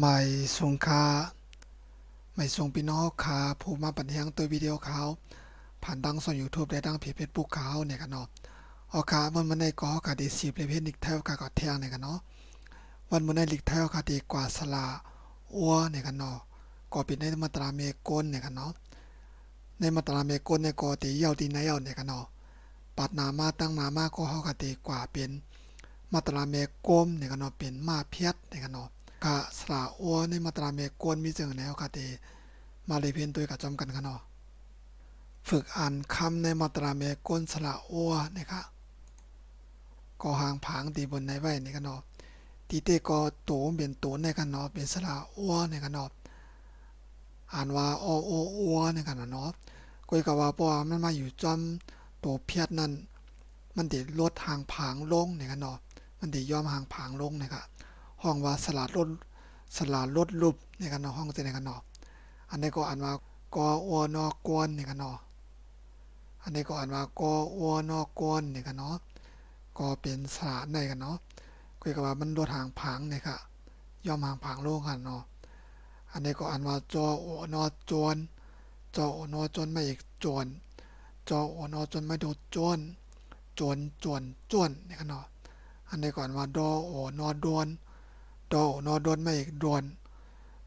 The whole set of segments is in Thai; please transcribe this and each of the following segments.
ไม่ส่งค่าไม่ส่งพี่น้องค่าผู้มาปัญญางตัววิดีโอเขาผ่านดังส่วน YouTube ได้ดังเพจเฟซบุ๊กเขาเนี่ยกันเนาะเอาค่ามันมันในก็ค่าดีสิบเลยเพจนิกเทลค่าก็เทียงเนี่ยกันเนาะวันมันในลิกเทลค่าดีกว่าสลาอัวเนี่ยกันเนาะก็เป็นในมาตราเมกลเนี่ยกันเนาะในมาตราเมกลเนี่ยก็ตีเยาวตีในเยาวเนี่ยกันเนาะปัดนามาตั้งนามาก็เฮาก็ดีกว่าเป็นมาตราเมกลมเนี่ยกันเนาะเป็นมาเพียดเนี่ยกันเนาะ กะสระอัวในมาตราเมกวนมีเจึงแนวคาเตมาเลเพียนตัวกับจอมกันกันเนาะฝึกอ่านคำในมาตราเมกวนสระอัวนะครับก็หางผางตีบนในไว้ในกันเนาะตีเตก็โตเป็นโตในกันเนาะเป็นสระอัวในกันเนาะอ่านว่าอโออัวในกันเนาะกุยกับว่าเพราะว่ามันมาอยู่จอมโตเพียดนั่นมันติลดหางผางลงในกันเนาะมันติย่อมหางผางลงนะครับ ห้องว่าสลัดลดสลัดลดรูปในกันเนาะห้องเจในกันเนาะอันนี้ก็อ่านว่ากออวนอกวนในกันเนาะอันนี้ก็อ่านว่ากออวนอกวนในกันเนาะก็เป็นสระในกันเนาะคุยกับว่ามันลดห่างผางเนี่ยค่ะย่อมห่างผางโลกกันเนาะอันนี้ก็อ่านว่าจอโอนอจวนจอโอนอจนไม่อีกจวนจอโอนอจนไม่โดดจวนจวนจวนจวนในกันเนาะอันนี้ก่อนว่าดอโอนอดวน ดอโนดวนไม่ดวน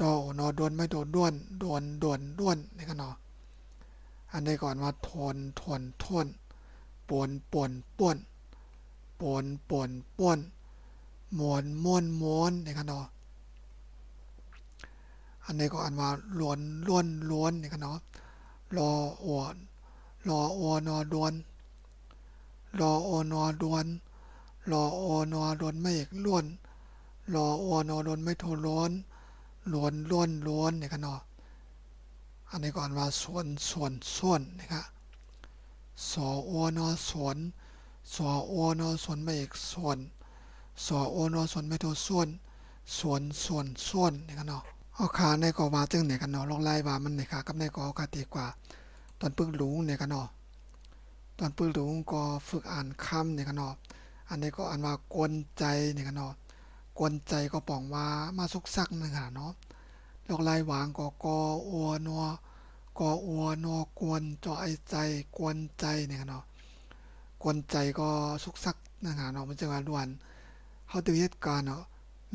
ดอโนดวนไม่โดนด้วนดวนดวนด้วนนี่กันเนาะอันนี้ก่อนว่าทนทนทนปวนปวนป่วนปวนปวนป่วนมวนม้วนม้วนนี่กันเนาะอันนี้ก็อ่านว่าล้วนล้วนล้วนนี่กันเนาะรออวนรอโอนอดวนรอโอนอดวนรอโอนอดวนไม่อีกล้วน รออวนอดนไม่โทร้อนล้วนล้วนล้วนเนี่ยกันเนาะอันนี้ก่อนว่าส่วนส่วนส่วนนะครับสออวนอส่วนสออวนอส่วนไม่เอกส่วนสออวนอส่วนไม่โทส่วนส่วนส่วนส่วนเนี่ยกันเนาะเอาขาในกอว่าจึงเนี่ยกันเนาะลองไล่ว่ามันเนี่ยค่ะกับในกอกาตีกว่า ตอนปึกหลุงเนี่ยกันเนาะตอนปึกหลุงก็ฝึกอ่านคำเนี่ยกันเนาะอันนี้ก็อ่านว่ากวนใจเนี่ยกันเนาะ กวนใจก็ป่องว่ามาสุกซักนึงค่ะเนาะลอกลายวางก็กออัวนัวกออัวนอกวนจอไอใจกวนใจเนี่ยเนาะกวนใจก็สุกซักนึงค่ะเนาะมันจะว่าด่วนเฮาตือเหตุการณ์เนาะ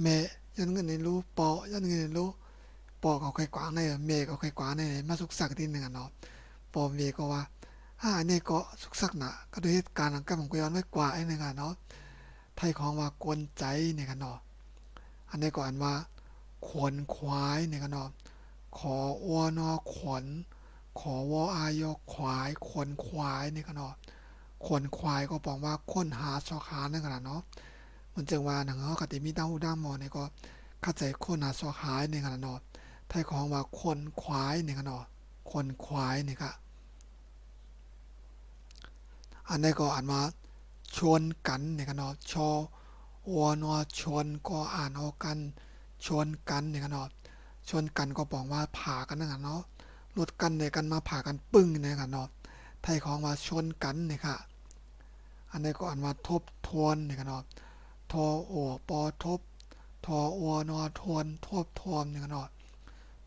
แม่ยันเงินในรู้ปอยันเงินในรู้ปอเขาใครกวางในแม่เขาใครกวางในมาสุกซักทีนึงอะเนาะปอเมก็ว่าอ่านี่ก็สุกซักนะก็ด้วยเหตุการณ์กับผมก็ย้อนไว้กว่าไอ้นึงอะเนาะไทยของว่ากวนใจเนี่ยกันเนาะ อันนี้ก็อ่านว่า ขวนควายเนี่ยกันเนาะขอวอนอขวนขอวออายอควายขวนควายเนี่ยกันเนาะขวนควายก็บอกว่าค้นหาสอขาเนี่ยกันเนาะมันจึงว่าหนังเขากติมีดาวด้ามมอเนี่ยก็เข้าใจค้นหาสอขาเนี่ยกันเนาะไทยของว่าขวนควายเนี่ยกันเนาะขวนควายเนี่ยค่ะอันนี้ก็อ่านว่าชวนกันเนี่ยกันเนาะชอ วนอชนก็อ่านเอากันชนกันเนี่ยกันเนาะชนกันก็บอกว่าผ่ากันนั่นกันเนาะรถกันเนี่ยกันมาผ่ากันปึ้งเนี่ยกันเนาะไทยของว่าชนกันเนี่ยค่ะ อันนี้ก็อ่านว่าทบทวนเนี่ยกันเนาะทอโอปอทบทอโอนอทวนทบทวนเนี่ยกันเนาะ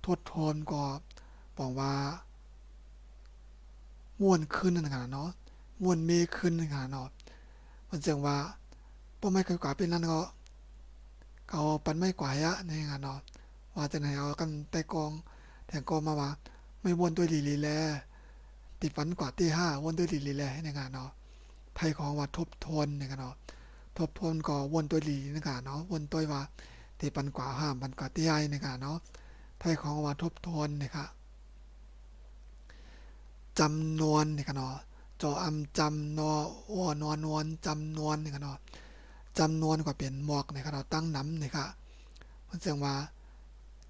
ทดทวนก็บอกว่าม่วนขึ้นนั่นกันเนาะม่วนเมขึ้นนั่นกันเนาะมันจึงว่า ป้ไม่เคยกว่าเป็นนั่นก็เอาปันไม่กว่าอะในงานเนาะว่าจะไหนเอากันแต่กองแทงกองมาว่า ไม่วนด้วยลีลีแลติดฝันกว่าที่ห้าวนด้วยลีลีแลในงานเนาะไทยของว่าทบทวนในงานเนาะทบทวนก็วนตัวลีในงานเนาะวนตัวว่าติปันกว่าห้ามปันกว่าที่ห้าในงานเนาะไทยของว่าทบทวนนะครับจำนวนในงานเนาะจออำจำนออ้วนอนวนจำนวนในงานเนาะ จำนวนก็เป็นหมอกนะครับเราตั้งน้ำนี่ครับมันแสดงว่า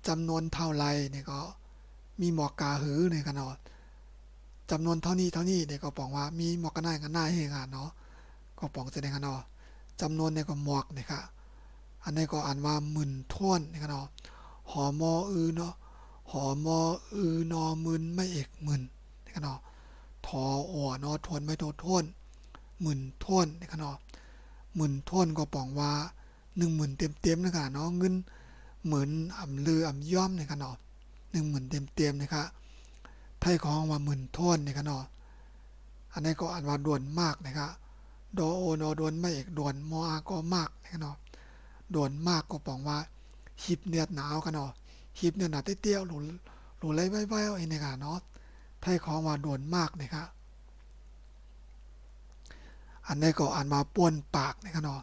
จำนวนเท่าไรเนี่ยก็มีหมอกกาหือเนี่ยกันเนาะจำนวนเท่านี้เท่านี้เนี่ยก็บอกว่ามีหมอกกันหน้ากันหน้าให้กันเนาะก็ปองแสดงกันเนาะจำนวนเนี่ยก็หมอกเนี่ยครับอันนี้ก็อ่านว่าหมื่นท่วนเนี่ยกันเนาะหอมออือเนาะหอมออือนอมึนไม่เอกหมื่นเนี่ยกันเนาะทออ่อนอทวนไม่โทท่วนหมื่นท่วนเนี่ยกันเนาะ หมื่นท่วนก็บอกว่าหนึ่งหมื่นเต็มเต็มๆนะคะเนาะเงินเหมื่นอำลืออำย่อมในกันเนาะหนึ่งหมื่นเต็มเต็มๆนะคะไทยของว่าหมื่นโทนในกันเนาะอันนี้ก็อ่านว่าด่วนมากนะคะดอโอนอด่วนไม่เอกด่วนมออาก็มากในกันเนาะด่วนมากก็ปองว่าหิบเนียดหนาวกันเนาะหิบเนียดหนาวเตี้ยวหลุหลุไล่ไว้ไว้ไอ้ในกันเนาะไทยของว่าด่วนมากนะคะ อันนี้ก็อ่านมาป่วนปากในกันเนาะ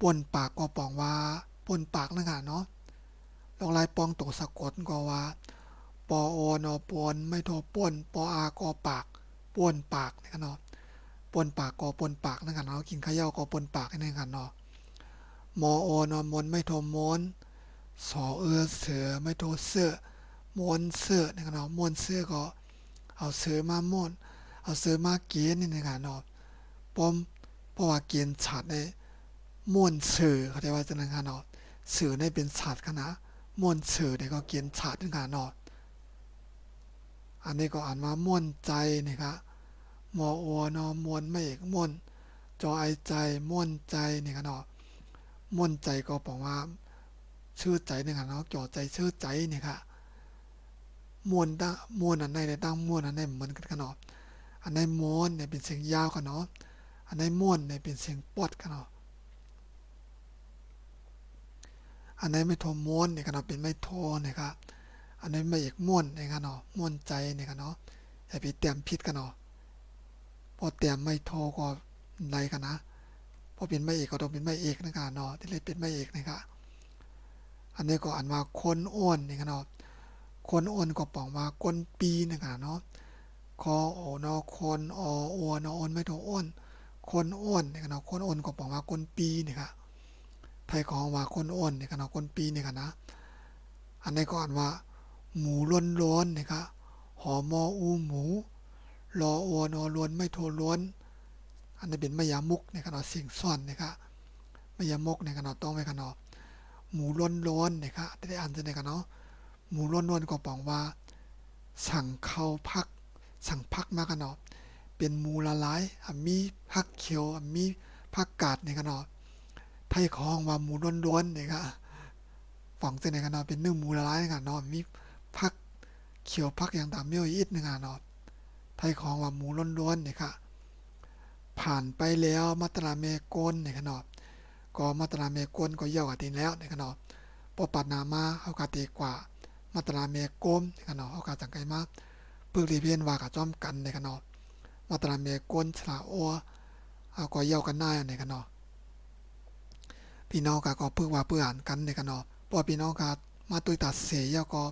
ป่วนปากก็ปองว่าป่วนปากนั่นกันเนาะลงลายปองตัวสะกดก็ว่าปอโอนอปวนไม่โทป่วนปออากอปากป่วนปากนี่กันเนาะป่วนปากกอป่วนปากนั่นกันเนาะกินข้าวเหนียวกอป่วนปากนี่กันเนาะมอโอนอมนไม่โทมนสอเอือเสือไม่โทเสือมวนเสือนี่กันเนาะมวนเสือก็เอาเสือมามวนเอาเสือมาเกียนนี่กันเนาะ ปอมเพราะว่าเกียนฉัดในม่วนเสือเขาได้ว่าจะนั่นกันเนาะเสือในเป็นฉัดคณะม่วนเสือเนี่ยก็เขียนฉาดถึงขนาดนอดอันนี้ก็อ่านว่าม่วนใจนะครับมออัวนอมวนไม่เอกม่วนจอไอใจม่วนใจนี่ครับเนาะม่วนใจก็บอกว่า ชื่อใจนี่ครับเนาะจ่อใจชื่อใจนี่ครับม่วนตั้งม่วนอันไหนได้ตั้งม่วนอันไหนเหมือนกันกันเนาะอันไหนม้วนเนี่ยเป็นเสียงยาวกันเนาะ อันไหนม่วนเนี่ยเป็นเสียงปอดกันเนาะอันไหนไม่โทม้วนเนี่ยกันเนาะเป็นไม่โทนะครับอันไหนไม่เอกม่วนเนี่ยกันเนาะม่วนใจเนี่ยกันเนาะอย่าไปเตรียมผิดกันเนาะพอเตรียมไม่โทก็ในกันนะพอเป็นไม่เอกก็ต้องเป็นไม่เอกนะครับเนาะที่เลยเป็นไม่เอกนะครับอันนี้ก็อ่านว่าคนอ้วนเนี่ยกันเนาะคนอ้วนก็ปองว่าก้นปีนะครับเนาะคอโอนอคนออวนออนไม่โทอ้วน คนอ้วนเนี่ยนเนาะคนอ้วนก็ปองว่าก้นปีเนี่ยครับไทยของว่าคนอ้วนเนี่ยนเนาะคนปีเนี่ยกันนะ อันนี้ก็อ่านว่า หมูล้วนล้นเนี่ยครับหอมออูหมูรออวนอล้วนไม่โทล้วนอันนี้เป็นมยามุกเนี่ยกันเนาะสิ่งซ่อนเนี่ยครับมยามุกเนี่ยนเนาะต้องไว้กันเนาะหมูล้วนล้นเนี่ยครับได้อ่านจะเนี่ยกันเนาะหมูล้วนล้นก็บอกว่า สั่งเข้าพัก สั่งพักมากันเนาะ เป็นหมูละลายอะมีพักเขียวอะมีพักกาดเนี่กันเนาะไทยของว่าหมูล้วนๆเนี่ยครับฝังเส้นในกันเนาะเป็นเนื้อหมูละลายในกันเนาะมีผักเขียวผักอย่างตามเมี่ยวอีดในกันเนาะไทยของว่าหมูล้วนๆเนี่ยครับผ่านไปแล้วมาตราเมกลเนี่ยกันเนาะก็มาตราเมกลก็เย่ากว่าตีนแล้วเนี่ยกันเนาะพอปัดนามาเอากาตีกว่ามาตราเมกลเนี่ยกันเนาะเอากาจังไกมาปึกรีเพียนว่ากับจอมกันเนี่ยกันเนาะ มาตราเมกลสละโอเอาก็เย่ากันหน้าเนี่ยกันเนาะพี่น้องก็ก็พึกว่าเพื่ออ่านกันในกันเนาะพอพี่น้องก็มาตุยตัดเสียก็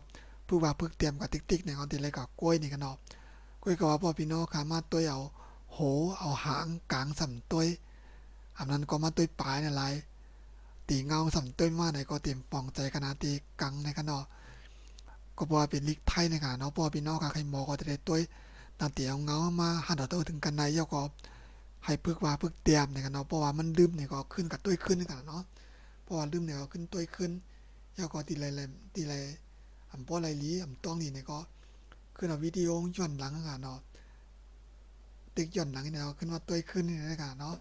พึกว่าพึกเตรียมกับติ๊กติ๊กในกันติเลยกับกล้วยนี่กันเนาะกล้วยก็ว่าพอพี่น้องก็มาตุยเอาโหเอาหางกลางสำตุยอันนั้นก็มาตุยปลายในไรตีเงาสำตุยมาในก็เตรียมปองใจขนาดตีกังในกันเนาะก็บอกว่าเป็นลิกไทยในกันเนาะพอพี่น้องก็ใครหมอก็จะได้ตุย นาเตียวเงามาหันเอาถึงกันในยก็ให้พึกว่าพึกเตรียมในกันเนาะเพราะว่ามันลืมเนี่ยก็ขึ้นกับตุ้ยขึ้นกันเนาะเพราะว่าลืมเนี่ยก็ขึ้นตัวขึ้นยาก็ตีไรไรตีไรอำป้อไรลีอำต้องนี่เนี่ยก็ขึ้นเอาวิดีโอย้อนหลังอะเนาะติ๊กย้อนหลังเนี่ยก็ขึ้นว่าตัวขึ้นนี่นะครับเนาะ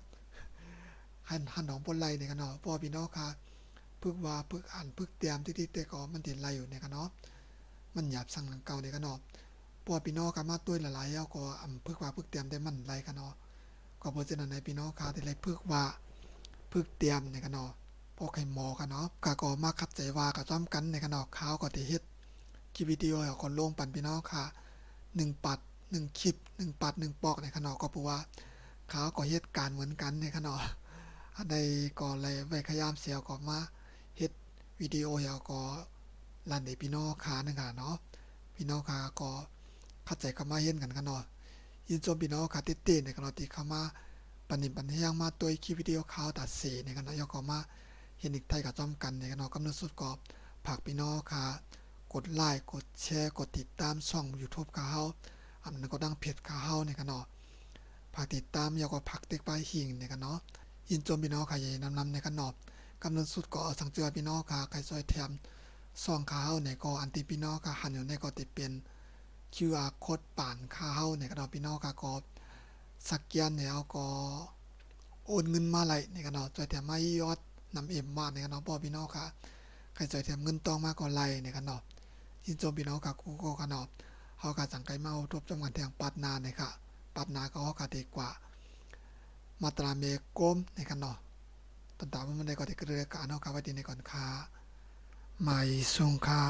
หันหันของปนไรเนี่ยกันเนาะพอพี่น้องค่ะพึกว่าพึกอ่านพึกเตรียมที่ที่แต่ก็มันติดไรอยู่เนี่ยกันเนาะมันหยาบสั่งหลังเก่าเนี่ยกันเนาะ พอพี่น้องกันมาตัวหลายๆแล้วก็อำพึกว่าพึกเตรียมได้มันไรกันเนาะก็เพราะฉะนั้นในพี่น้องค่ะที่ไรพึกว่าพึกเตรียมเนี่ยกันเนาะพวกไอ้หมอกันเนาะกะก็มาคัดใจว่ากับจ้อมกันในกันเนาะข่าวก็ที่เฮ็ดคลิปวิดีโอให้คนลงปั่นพี่น้องค่ะ1ปัด1คลิป1ปัด1ปอกในกันเนาะก็เพราะว่าข่าวก็เฮ็ดการเหมือนกันในกันเนาะอันใดก็เลยไว้พยายามเสียก็มาเฮ็ดวิดีโอให้ก็ลั่นให้พี่น้องค่ะนึงค่ะเนาะพี่น้องค่ะก็ เข้าใจเข้ามาเฮ็ดกันกันเนาะยินชมพี่น้องค่ะติดๆในกันเนาะที่เข้ามาปันนิปันยังมาตัวคลิปวิดีโอข่าวตัดเสียในกันเนาะยก็มาเห็นอีกไทยกับจอมกันเนี่ยเนาะกำเนิดสุดกอบผักพี่น้องค่ะ กดไลค์กดแชร์กดติดตามช่อง YouTube ของเฮาอันนั้นก็ดังเพจของเฮาเนี่ยกันเนาะผักติดตามยาวก็ผักเต็กปลายหิงเนี่ยกันเนาะยินจมพี่น้องค่ะใหญ่นำนำในกันเนาะกำเนิดสุดก็สังเจอพี่น้องค่ะใครซอยแถมซองข้าวเนี่ยก็อันติพี่น้องค่ะหันอยู่ในก็ติดเป็น QR โค้ดป่านข้าเนี่ยกันเนาะพี่น้องค่ะก็สักแกนเนี่ยเอาก็โอนเงินมาไหลเนี่ยกันเนาะจอยแถมไมายอดนำเอ็มมาในกันเนาะพ่อพี่น้องค่ะใครจอยเทียมเงินตองมากกว่าไรเนี่ยกันเนาะยินโจมพี่น้องกับกูโก้กันเนาะเฮาก็สังไกมาเอาทบจำกันแทงปัดนาเนี่ยค่ะปัดนาก็เฮาก็ดีกว่า มาตราเมกมเนี่ยกันเนาะตันตามันได้ก็ที่เรือการเฮาก็ไว้ดีในก่อนค้าไม่สุงค่า